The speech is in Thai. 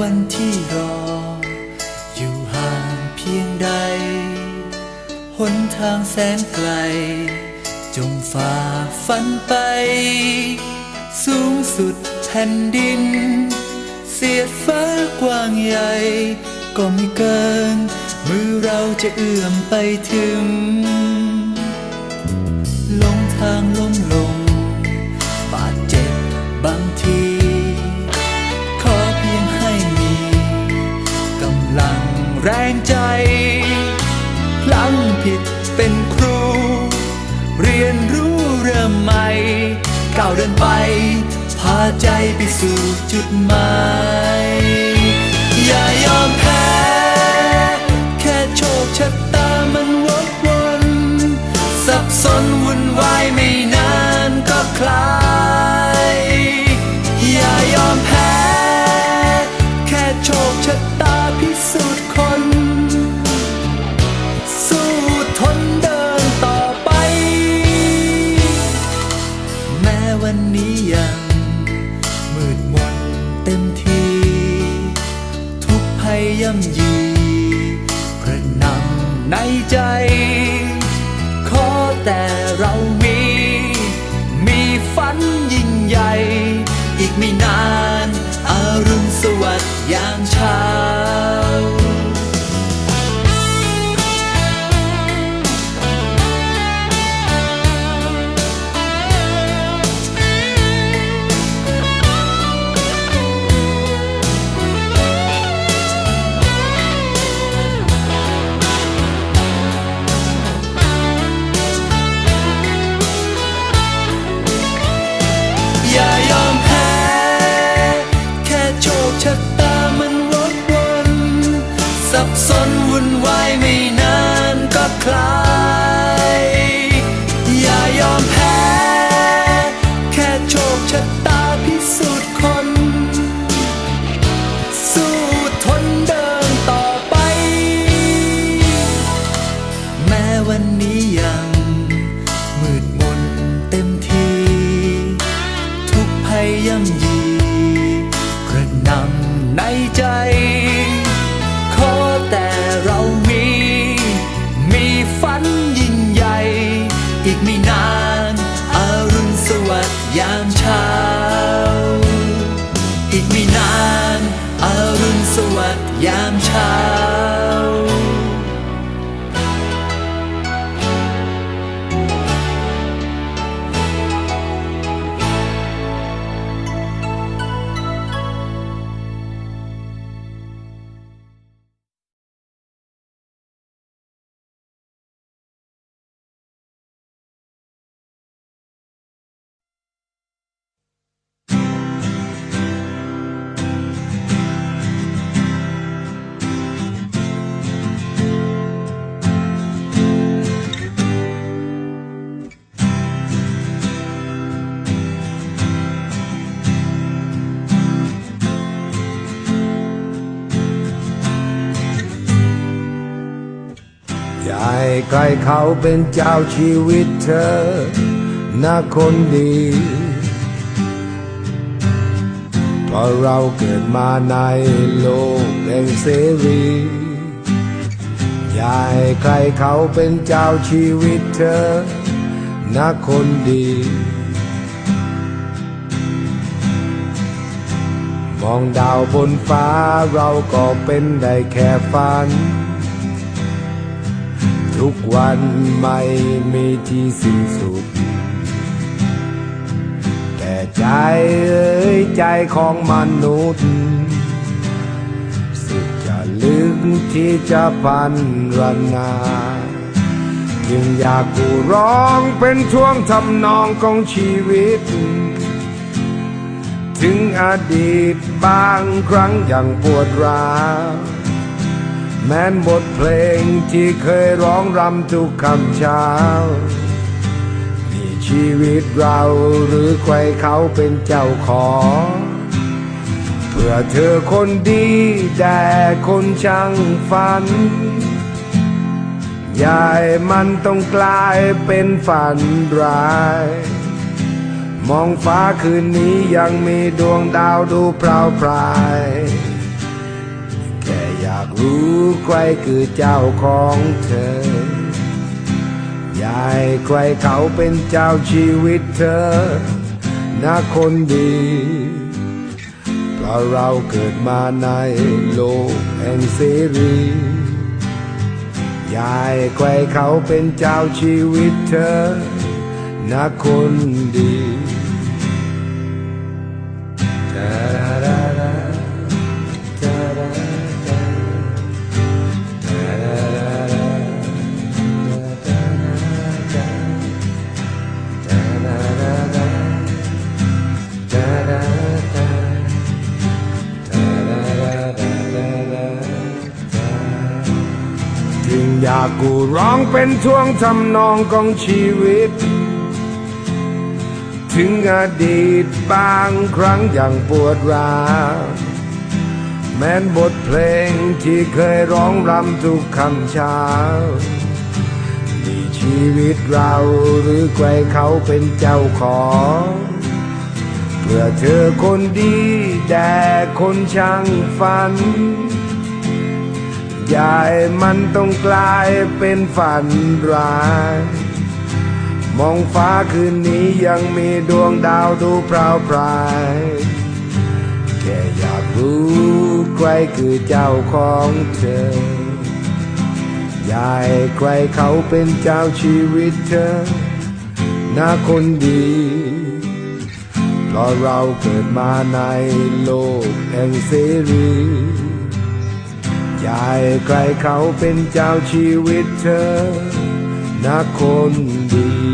วันที่รอ อยู่ห่างเพียงใด หนทางแสนไกล จงฝ่าฟันไป สูงสุดแผ่นดิน เสียดฟ้ากว้างใหญ่ ก็ไม่เกิน มือเราจะเอื้อมไปถึง ลงทางล้มลง แรงใจ พลังผิดเป็นครู เรียนรู้เริ่มใหม่ก้าวเดินไป พาใจไปสู่จุดหมายอย่ายอมแพ้แค่โชคชะตามันวกวน สับสนวุ่นวาย สนวุ่นวายไม่นานก็คลาย ยามเช้า อย่าให้ใครเขาเป็นเจ้าชีวิตเธอนะคนดีเพราะเราเกิดมาในโลกแห่งเสรีอย่าให้ใครเขาเป็นเจ้าชีวิตเธอนะคนดี มองดาวบนฟ้าเราก็เป็นได้แค่ฝัน ทุกวันไม่มีที่สิ้นสุด แต่ใจเอ้ยใจของมนุษย์ สุดจะลึกที่จะพันรนา จึงอยากกูร้องเป็นช่วงทำนองของชีวิต ถึงอดีตบางครั้งย่างปวดร้าว แม้นบทเพลงที่เคยร้องรำทุกคำเช้า นี่ชีวิตเราหรือใครเขาเป็นเจ้าของ เพื่อเธอคนดีแต่คนช่างฝัน ยาให้มันต้องกลายเป็นฝันร้าย มองฟ้าคืนนี้ยังมีดวงดาวดูเปล่าปลายากรู้ใครคือเจ้าของเธอยากใครเขาเป็นเจ้าชีวิตเธอนะคนดี เพราะเราเกิดมาในโลกแห่งเสรียากใครเขาเป็นเจ้าชีวิตเธอนะคนดีากูร้องเป็นช่วงทำนองของชีวิต ถึงอดีตบางครั้งอย่างปวดร้าวแม้นบทเพลงที่เคยร้องรำทุกคำเช้านี่ชีวิตเราหรือใครเขาเป็นเจ้าของ เพื่อเธอคนดีแด่คนช่างฝัน ยาให้มันต้องกลายเป็นฝันร้าย มองฟ้าคืนนี้ยังมีดวงดาวดูพราวพรายแค่อยากรู้ใครคือเจ้าของเธอยากใครเขาเป็นเจ้าชีวิตเธอนะคนดีเพราะเราเกิดมาในโลกแห่งเสรี ยากให้ใครเขาเป็นเจ้าชีวิตเธอนะคนดี